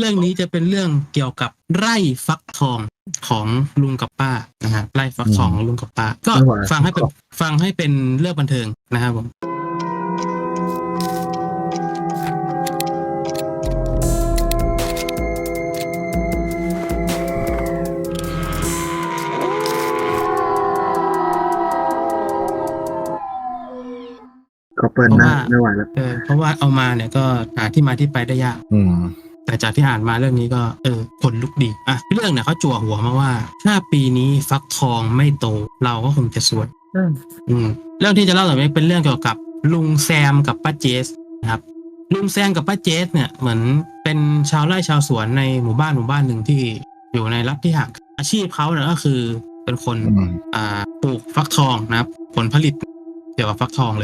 เรื่องนี้จะเป็นเรื่องเกี่ยวกับไร่ฟักทองของลุงกับป้านะฮะไร่ฟักทองของลุงกับป้า ก็ไม่ไหวฟังให้เป็นฟังให้เป็นเรื่องบันเทิงนะครับผมเขาเปิดหน้าไม่ไหวแล้วเออเพราะว่าเอามาเนี่ยก็หาที่มาที่ไปได้ยาก อืม แต่จากที่อ่านมาเรื่องนี้ก็เออขนลุกดีอะเรื่องเนี่ยเขาจั่วหัวมาว่า ถ้าปีนี้ฟักทองไม่โตเราก็คงจะสวยอืมเรื่องที่จะเล่าต่อไปนี้เป็นเรื่องเกี่ยวกับลุงแซมกับป้าเจสนะครับลุงแซมกับป้าเจสเนี่ยเหมือนเป็นชาวไร่ชาวสวนในหมู่บ้านหมู่บ้านหนึ่งที่อยู่ในรัฐที่ห่างอาชีพเขาเนี่ยก็คือเป็นคนอืมอ่าปลูกฟักทองนะครับ ผลผลิตเกี่ยวกับฟักทองเลย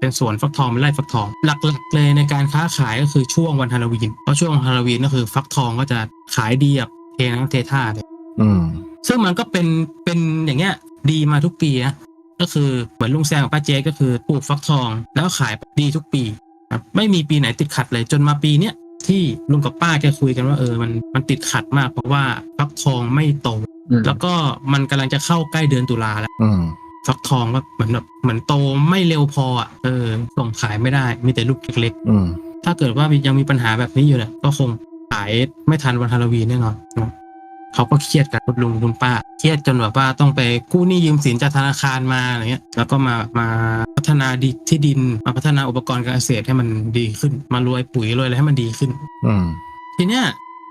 เป็นสวนฟักทองเป็นไร่ฟักทอง หลักๆเลยในการค้าขายก็คือช่วงวันฮาโลวีนเพราะช่วงวันฮาโลวีนก็คือ ฟักทองก็จะขายดีแบบเทน้ำเทท่าเลยอืมซึ่งมันก็เป็นเป็นอย่างเงี้ยดีมาทุกปีนะก็คือเหมือนลุงแซมกับป้าเจ๊ก็คือปลูกฟักทองแล้วก็ขายดีทุกปีครับไม่มีปีไหนติดขัดเลยจนมาปีเนี้ยที่ลุงกับป้าแกคุยกันว่าเออมันมันติดขัดมากเพราะว่าฟักทองไม่โตอืมแล้วก็มันกำลังจะเข้าใกล้เดือนตุลาแล้วอืม ฟักทองก็เหมือนแบบเหมือนโตไม่เร็วพออะเออส่งขายไม่ได้มีแต่ลูกเล็กอืมๆ ถ้าเกิดว่ายังมีปัญหาแบบนี้อยู่เนี่ยก็คงขายไม่ทันวันฮาโลวีนแน่นอนนะเขาก็เครียดกันคุณลุงคุณป้า เครียดจนแบบว่าต้องไปกู้หนี้ยืมสินจากธนาคารมาอะไรเงี้ย แล้วก็มามาพัฒนาดีที่ดินมาพัฒนาอุปกรณ์การเกษตรให้มันดีขึ้น มารวยปุ๋ยรวยอะไรให้มันดีขึ้น อืม ทีเนี้ย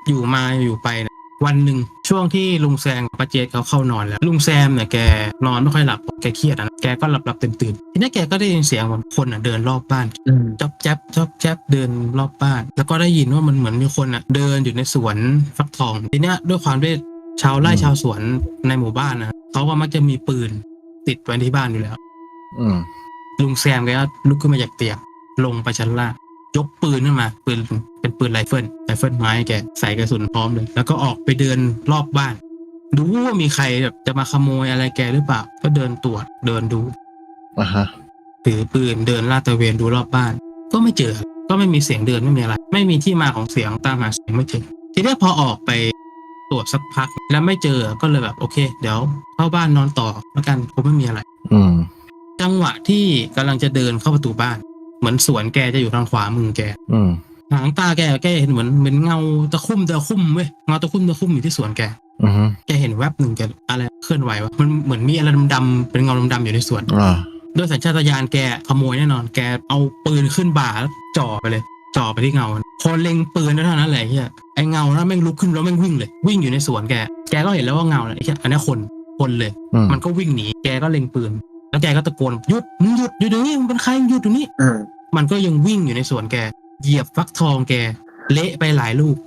อยู่มาอยู่ไปเนี่ย วันหนึ่งช่วงที่ลุงแซมกับป้าเจดเขาเข้านอนแล้ว ลุงแซมเนี่ยแกนอนไม่ค่อยหลับแกเครียดอะนะแกก็หลับหลับตื่นตื่นๆทีเนี้ยแกก็ได้ยินเสียงเหมือนคนอะเดินรอบบ้านอืมจ๊อบแจ๊บจ๊อบแจ๊บเดินรอบบ้าน แล้วก็ได้ยินว่ามันเหมือนมีคนอะเดินอยู่ในสวนฟักทองทีเนี้ยด้วยความที่ชาวไร่ชาวสวนในหมู่บ้านนะเขาก็มักจะมีปืนติดไว้ที่บ้านอยู่แล้ว อืมลุงแซมแกก็ลุกขึ้นมาจากเตียงลงไปชั้นล่าง ยกปืนขึ้นมาปืนเป็นปืนไรเฟิลไรเฟิลไม้แกใส่กระสุนพร้อมเลย แล้วก็ออกไปเดินรอบบ้าน ดูว่ามีใครแบบจะมาขโมยอะไรแกหรือเปล่า ก็เดินตรวจเดินดูอะฮะถือปืนเดินลาดตระเวนดูรอบบ้าน ก็ไม่เจอ ก็ไม่มีเสียงเดินไม่มีอะไร ไม่มีที่มาของเสียงตามหาเสียงไม่เจอทีนี้พอออกไปตรวจสักพักแล้วไม่เจอก็เลยแบบโอเค เดี๋ยวเข้าบ้านนอนต่อแล้วกันคงไม่มีอะไร อืมจังหวะที่กำลังจะเดินเข้าประตูบ้าน เหมือนสวนแกจะอยู่ทางขวามือแก อืมหางตาแกแกเห็นเหมือนเหมือนเงาตะคุ่มตะคุ่มเว้ยเงาตะคุ่มตะคุ่มอยู่ที่สวนแกอืมแกเห็นแวบหนึ่งแกอะไรเคลื่อนไหววะมันเหมือนมีอะไรดำๆเป็นเงาดำๆอยู่ในสวนอ่าด้วยสัญชาตญาณแกขโมยแน่นอน แกเอาปืนขึ้นบ่าแล้วจ่อไปเลย จ่อไปที่เงา พอเล็งปืนได้เท่านั้นแหละเฮียไอเงานั้นแม่งลุกขึ้นแล้วแม่งวิ่งเลย วิ่งอยู่ในสวนแก แกก็เห็นแล้วว่าเงาเนี่ยไอ้เหี้ยอันนี้คนคนเลย อืมมันก็วิ่งหนี แกก็เล็งปืน แล้วแกก็ตะโกนหยุดมึงหยุดอยู่ตรงนี้มึงเป็นใครมึงหยุดตรงนี้อืมมันก็ยังวิ่งอยู่ในสวนแก เหยียบฟักทองแก เละไปหลายลูก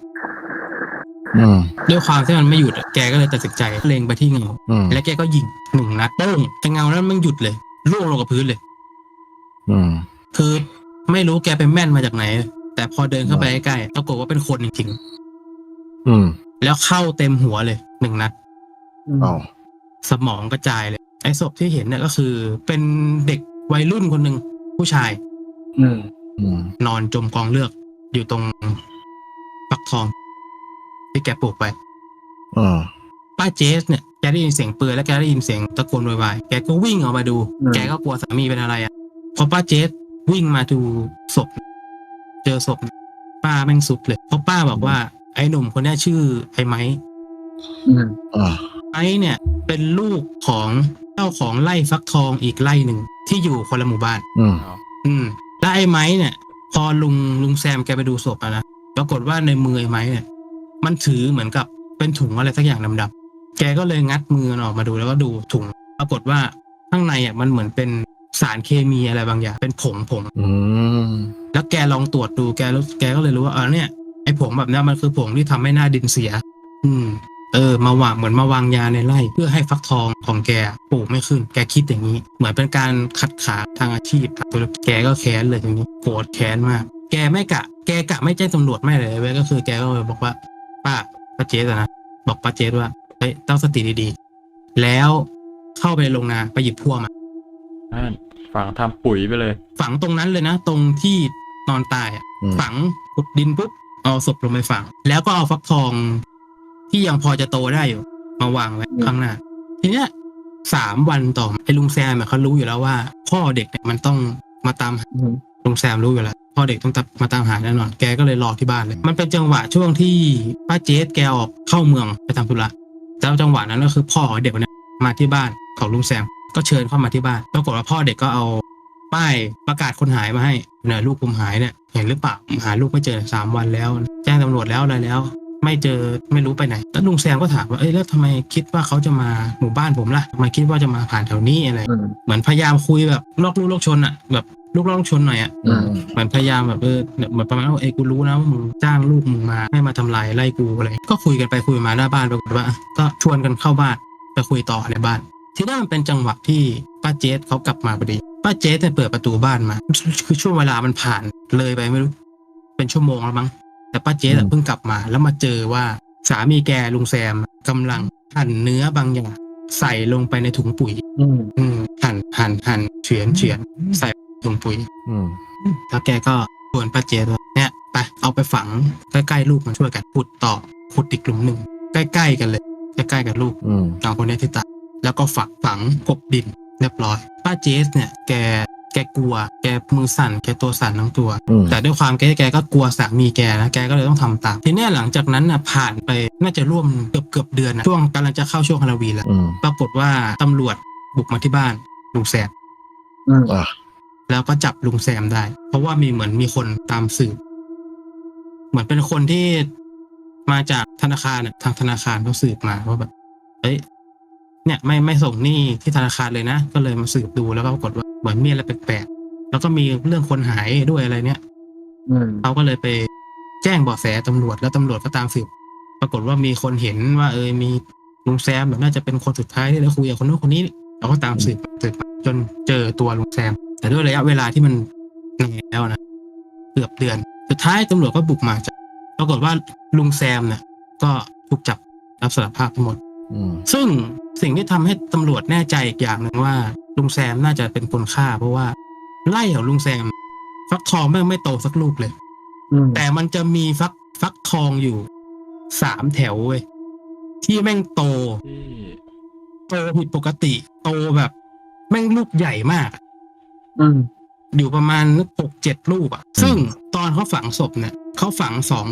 อืมด้วยความที่มันไม่หยุดอะแกก็เลยตัดสินใจเล็งไปที่เงาอืมแล้วแกก็ยิงหนึ่งนัดโป้งไอเงานั้นมันหยุดเลยล่วงลงกับพื้นเลย อืม คือไม่รู้แกไปแม่นมาจากไหน แต่พอเดินเข้าไปใกล้ๆปรากฏว่าเป็นคนจริงอืมๆแล้วเข้าเต็มหัวเลยหนึ่งนัด อ๋อ สมองกระจายเลย ไอ้ศพที่เห็นเนี่ยก็คือเป็นเด็กวัยรุ่นคนหนึ่งผู้ชาย อืมอืมนอนจมกองเลือดอยู่ตรงฟักทอง ที่แกปลูกไปอ่า ป้าเจสเนี่ยแกได้ยินเสียงปืนแล้วแกได้ยินเสียงตะโกนโวยวายแกก็วิ่งออกมาดู อืม แกก็กลัวสามีเป็นอะไรอะพอป้าเจสวิ่งมาดูศพ เจอศพ ป้าแม่งสุดเลยเพราะป้าบอกว่า ไอ้หนุ่มคนเนี้ยชื่อไอ้ไม้ อืมอ่าไม้เนี่ยเป็นลูกของ เจ้าของไร่ฟักทองอีกไร่หนึ่งที่อยู่คนละหมู่บ้าน อืมอืมแล้วไอ้ไม้เนี่ย พอลุงลุงแซมแกไปดูศพอะนะปรากฏว่าในมือไอ้ไม้เนี่ย มันถือเหมือนกับเป็นถุงอะไรสักอย่างดำๆแกก็เลยงัดมือมันออกมาดูแล้วก็ดูถุง ปรากฏว่าข้างในอะมันเหมือนเป็นสารเคมีอะไรบางอย่าง เป็นผงผงอืมแล้วแกลองตรวจดูแกรู้แกก็เลยรู้ว่าเออเนี่ยไอ้ผงแบบเนี้ยมันคือผงที่ทำให้หน้าดินเสีย อืม เออมาวางเหมือนมาวางยาในไร่ เพื่อให้ฟักทองของแกปลูกไม่ขึ้น แกคิดอย่างนี้ เหมือนเป็นการขัดขาทางอาชีพทางธุรกิจแกก็แค้นเลยทีนี้โกรธแค้นมาก แกไม่กะ แกกะไม่แจ้งตำรวจไม่เลยเว้ยก็คือแกก็เลยบอกว่าป้าป้าเจสอะนะบอกป้าเจสว่าเฮ้ยตั้งสติดีๆ แล้วเข้าไปในโรงนาไปหยิบพั่วมานั่นฝังทำปุ๋ยไปเลย ฝังตรงนั้นเลยนะ ตรงที่นอนตายอะอืมฝังขุดดินปุ๊บเอาศพลงไปฝัง แล้วก็เอาฟักทอง ที่ยังพอจะโตได้อยู่ มาวางไว้ข้างหน้า ทีเนี้ยสามวันต่อมาไอ้ลุงแซมอะเขารู้อยู่แล้วว่า พ่อเด็กเนี่ยมันต้องมาตามหาอืมลุงแซมรู้อยู่แล้วพ่อเด็กต้องตามมาตามหาแน่นอน แกก็เลยรอที่บ้านเลย มันเป็นจังหวะช่วงที่ป้าเจสแกออกเข้าเมืองไปทำธุระแล้วจังหวะนั้นก็คือพ่อของเด็กคนเนี้ยมาที่บ้านของลุงแซม ก็เชิญเข้ามาที่บ้าน ปรากฏว่าพ่อเด็กก็เอาป้ายประกาศคนหายมาให้เนี่ยลูกผมหายเนี่ยเห็นหรือเปล่าหาลูกไม่เจอสามวันแล้ว แจ้งตำรวจแล้วอะไรแล้ว ไม่เจอไม่รู้ไปไหนแล้วลุงแซมก็ถามว่าเอ้ยแล้วทำไมคิดว่าเขาจะมาหมู่บ้านผมล่ะทำไมคิดว่าจะมาผ่านแถวนี้อะไร อืมเหมือนพยายามคุยแบบลอกลูกลอกชนอะแบบลูกลอกลูกชนหน่อยอะอืมเหมือนพยายามแบบเออเหมือนประมาณว่าเอ้ยกูรู้นะว่ามึงจ้างลูกมึงมาให้มาทำลายไล่กูอะไรก็คุยกันไปคุยมาหน้าบ้านปรากฏว่า ก็ชวนกันเข้าบ้านไปคุยต่อในบ้าน ทีนี้มันเป็นจังหวะที่ป้าเจสเขากลับมาพอดีป้าเจสเนี่ยเปิดประตูบ้านมา คือช่วงเวลามันผ่านเลยไปไม่รู้ เป็นชั่วโมงแล้วมั้ง แต่ป้าเจสอะเพิ่งกลับมาแล้วมาเจอว่าสามีแกลุงแซมกำลังหั่นเนื้อบางอย่างใส่ลงไปในถุงปุ๋ยอืมอืมหั่นหั่นหั่นเฉือนเฉือนใส่ถุงปุ๋ย อืมแล้วแกก็ชวนป้าเจสว่าเนี่ยไปเอาไปฝังใกล้ๆลูกมันช่วยกันขุดต่อขุดอีกหลุมหนึ่งใกล้ๆกันเลยใกล้ๆกับลูกอืมสองคนเนี้ที่ตายแล้วก็ฝักฝังกบดินเรียบร้อย ป้าเจสเนี่ยแก แกกลัว แกมือสั่น แกตัวสั่นทั้งตัว อืม แต่ด้วยความแกแกก็กลัวสามีแกนะแกก็เลยต้องทำตามทีเนี้ยหลังจากนั้นน่ะผ่านไปน่าจะร่วมเกือบเกือบเดือนนะช่วงกำลังจะเข้าช่วงฮาโลวีนแล้วอืมปรากฏว่าตำรวจบุกมาที่บ้านลุงแซมอืมอะแล้วก็จับลุงแซมได้ เพราะว่ามีเหมือนมีคนตามสืบเหมือนเป็นคนที่มาจากธนาคารน่ะทางธนาคารเขาสืบมาว่าแบบเอ้ยเนี่ย ไม่ไม่ส่งหนี้ที่ธนาคารเลยนะก็เลยมาสืบดูแล้วก็ปรากฏว่า เหมือนมีอะไรแปลกๆแล้วก็มีเรื่องคนหายด้วยอะไรเนี่ยอืมเขาก็เลยไปแจ้งเบาะแสตำรวจแล้วตำรวจก็ตามสืบ ปรากฏว่ามีคนเห็นว่า เออมีลุงแซมแบบน่าจะเป็นคนสุดท้ายที่ได้คุยกับคนนู้นคนนี้เราก็ตามสืบสืบมาจนเจอตัวลุงแซม แต่ด้วยระยะเวลาที่มันนานแล้วนะเกือบเดือน สุดท้ายตำรวจก็บุกมาจับปรากฏว่าลุงแซมเนี่ยก็ถูกจับรับสารภาพทั้งหมดอืมซึ่งสิ่งที่ทำให้ตำรวจแน่ใจอีกอย่างหนึ่งว่า ลุงแซมน่าจะเป็นคนฆ่า เพราะว่า ไล่ของลุงแซม ฟักทองแม่งไม่โตสักลูกเลยอืมแต่มันจะมีฟักฟักทองอยู่สามแถวเว้ยที่แม่งโตที่โตผิดปกติ โตแบบ แม่งลูกใหญ่มากอืมอยู่ประมาณหกเจ็ดลูกอะซึ่งตอนเขาฝังศพเนี่ยเขาฝังสอง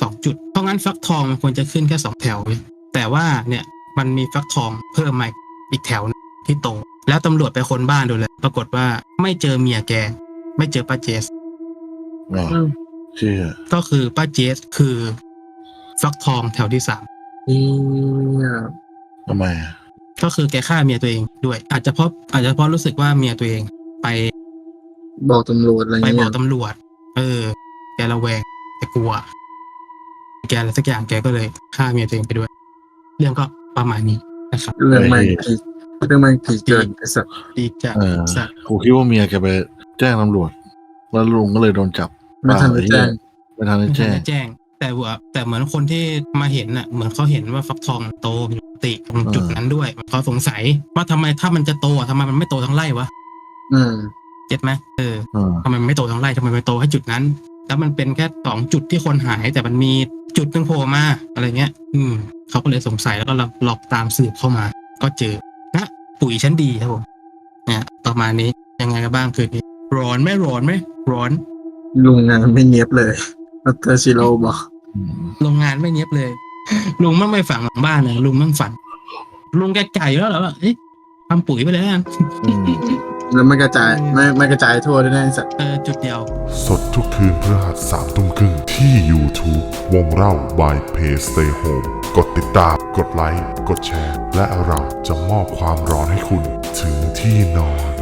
สองจุด เพราะงั้นฟักทองมันควรจะขึ้นแค่สองแถวเว้ยแต่ว่าเนี่ย มันมีฟักทองเพิ่มมาอีกแถวหนึ่งที่โต แล้วตำรวจไปค้นบ้านดูเลยปรากฏว่าไม่เจอเมียแก ไม่เจอป้าเจสอะอืมเชื่อก็คือป้าเจสคือฟักทองแถวที่สามเนี่ยทำไมอะก็คือแกฆ่าเมียตัวเองด้วย อาจจะเพราะอาจจะเพราะรู้สึกว่าเมียตัวเองไปบอกตำรวจอะไรไปเงี้ยบอกตำรวจ เออ แกระแวงแกกลัว แกอะไรสักอย่างแกก็เลยฆ่าเมียตัวเองไปด้วย เรื่องก็ประมาณนี้นะครับ เรื่องไม่ผี เรื่องไม่ผีเกินไอ้สัสดีจ้ะเออสัตว์กูคิดว่าเมียแกไปแจ้งตำรวจ แล้วลุงก็เลยโดนจับไม่ทันได้แจ้งไม่ทันได้ไม่ทัแจ้นงได้แจ้ง แต่ว่าแต่เหมือนคนที่มาเห็นน่ะ เหมือนเขาเห็นว่าฟักทองโตผิดปกติตรงจุดนั้นด้วยเขาสงสัยว่าทำไมถ้ามันจะโตอะทำไมมันไม่โตทั้งไร่วะอืมเก็ตไหมเอออ่าทำไมมันไม่โตทั้งไร่ทำไมมันโตแค่จุดนั้น แล้วมันเป็นแค่สองจุดที่คนหาย แต่มันมีจุดหนึงโผล่มาอะไรเงี้ย อืมเขาก็เลยสงสัยแล้วก็หลอกตามสืบเข้ามา ก็เจอนะ ปุ๋ยชั้นดีครับผมเนี่ยประมาณนี้ยังไงกันบ้างคืนนี้ร้อนไหมร้อนไหมร้อน ลุงงานไม่เนียบเลยอัตชิโร่บอกอืมโรงงานไม่เนี้ยบเลย ลุงมั่งไม่ฝังหลังบ้านเลยลุงมั่งฝัน ลุงแกไก่แล้วเหรอวะเอ๊ะทำปุ๋ยไปเลยนะอืมแล้วไม่กระจายไม่ไม่กระจายทั่วด้วยนะไอ้สัตว์เออจุดเดียว สดทุกคืนพฤหัสสามทุ่มครึ่งที่ YouTube วงเล่า by Play Stay Home กดติดตาม กดไลค์ กดแชร์ และเราจะมอบความร้อนให้คุณถึงที่นอน